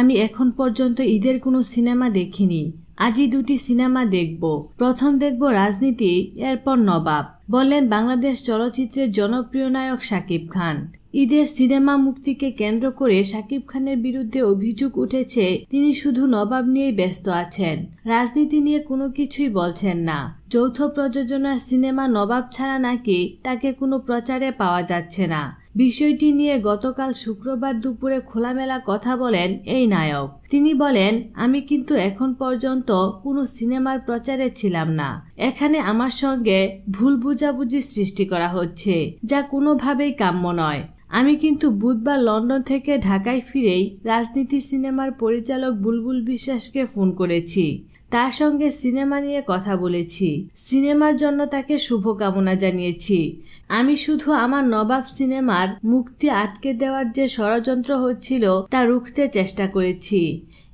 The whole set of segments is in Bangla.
আমি এখন পর্যন্ত ঈদের কোনো সিনেমা দেখিনি। আজই দুটি সিনেমা দেখব। প্রথম দেখব রাজনীতি, এরপর নবাব বললেন বাংলাদেশ চলচ্চিত্রের জনপ্রিয় নায়ক শাকিব খান। ঈদের সিনেমা মুক্তিকে কেন্দ্র করে শাকিব খানের বিরুদ্ধে অভিযোগ উঠেছে, তিনি শুধু নবাব নিয়েই ব্যস্ত আছেন। রাজনীতি নিয়ে কোনো কিছুই বলছেন না। যৌথ প্রযোজনার সিনেমা নবাব ছাড়া নাকি তাকে কোনো প্রচারে পাওয়া যাচ্ছে না। বিষয়টি নিয়ে গতকাল শুক্রবার দুপুরে খোলামেলা কথা বলেন এই নায়ক। তিনি বলেন, আমি কিন্তু এখন পর্যন্ত কোনো সিনেমার প্রচারে ছিলাম না। এখানে আমার সঙ্গে ভুল বুঝাবুঝি সৃষ্টি করা হচ্ছে, যা কোনোভাবেই কাম্য নয়। আমি কিন্তু বুধবার লন্ডন থেকে ঢাকায় ফিরেই রাজনীতি সিনেমার পরিচালক বুলবুল বিশ্বাসকে ফোন করেছি। তার সঙ্গে সিনেমা নিয়ে কথা বলেছি। সিনেমার জন্য তাকে শুভকামনা জানিয়েছি। আমি শুধু আমার নবাব সিনেমার মুক্তি আটকে দেওয়ার যে ষড়যন্ত্র হচ্ছিল, তা রুখতে চেষ্টা করেছি।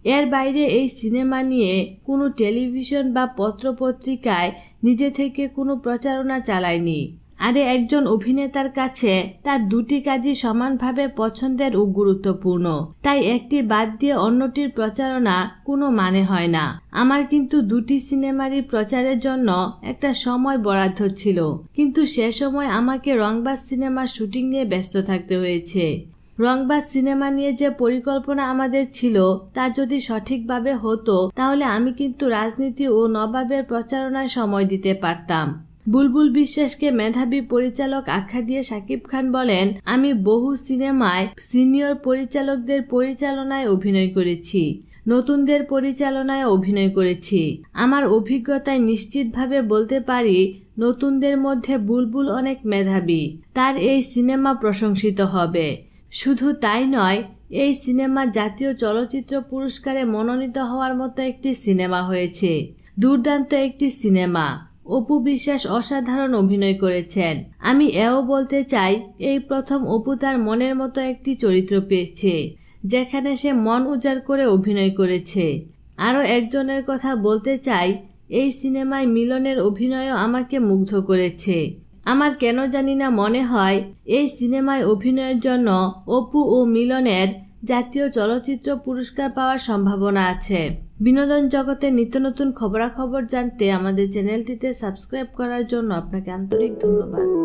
এর বাইরে এই সিনেমা নিয়ে কোনো টেলিভিশন বা পত্রপত্রিকায় নিজে থেকে কোনো প্রচারণা চালায়নি আরে একজন অভিনেতার কাছে তার দুটি কাজই সমানভাবে পছন্দের ও গুরুত্বপূর্ণ। তাই একটি বাদ দিয়ে অন্যটির প্রচারণা কোনো মানে হয় না। আমার কিন্তু দুটি সিনেমারই প্রচারের জন্য একটা সময় বরাদ্দ ছিল। কিন্তু সে সময় আমাকে রংবাজ সিনেমার শুটিং নিয়ে ব্যস্ত থাকতে হয়েছে। রংবাজ সিনেমা নিয়ে যে পরিকল্পনা আমাদের ছিল, তা যদি সঠিকভাবে হতো, তাহলে আমি কিন্তু রাজনীতি ও নবাবের প্রচারণায় সময় দিতে পারতাম। বুলবুল বিশ্বাসকে মেধাবী পরিচালক আখ্যা দিয়ে শাকিব খান বলেন, আমি বহু সিনেমায় সিনিয়র পরিচালকদের পরিচালনায় অভিনয় করেছি, নতুনদের পরিচালনায় অভিনয় করেছি। আমার অভিজ্ঞতায় নিশ্চিতভাবে বলতে পারি, নতুনদের মধ্যে বুলবুল অনেক মেধাবী। তার এই সিনেমা প্রশংসিত হবে। শুধু তাই নয়, এই সিনেমা জাতীয় চলচ্চিত্র পুরস্কারে মনোনীত হওয়ার মতো একটি সিনেমা হয়েছে। দুর্দান্ত একটি সিনেমা। অপু বিশ্বাস অসাধারণ অভিনয় করেছেন। আমি এও বলতে চাই, এই প্রথম অপু তার মনের মতো একটি চরিত্র পেয়েছে, যেখানে সে মন উজাড় করে অভিনয় করেছে। আরও একজনের কথা বলতে চাই, এই সিনেমায় মিলনের অভিনয়ও আমাকে মুগ্ধ করেছে। আমার কেন জানি না মনে হয়, এই সিনেমায় অভিনয়ের জন্য অপু ও মিলনের জাতীয় চলচ্চিত্র পুরস্কার পাওয়ার সম্ভাবনা আছে। বিনোদন জগতে নিত্য নতুন খবরাখবর জানতে আমাদের চ্যানেলটিতে সাবস্ক্রাইব করার জন্য আপনাকে আন্তরিক ধন্যবাদ।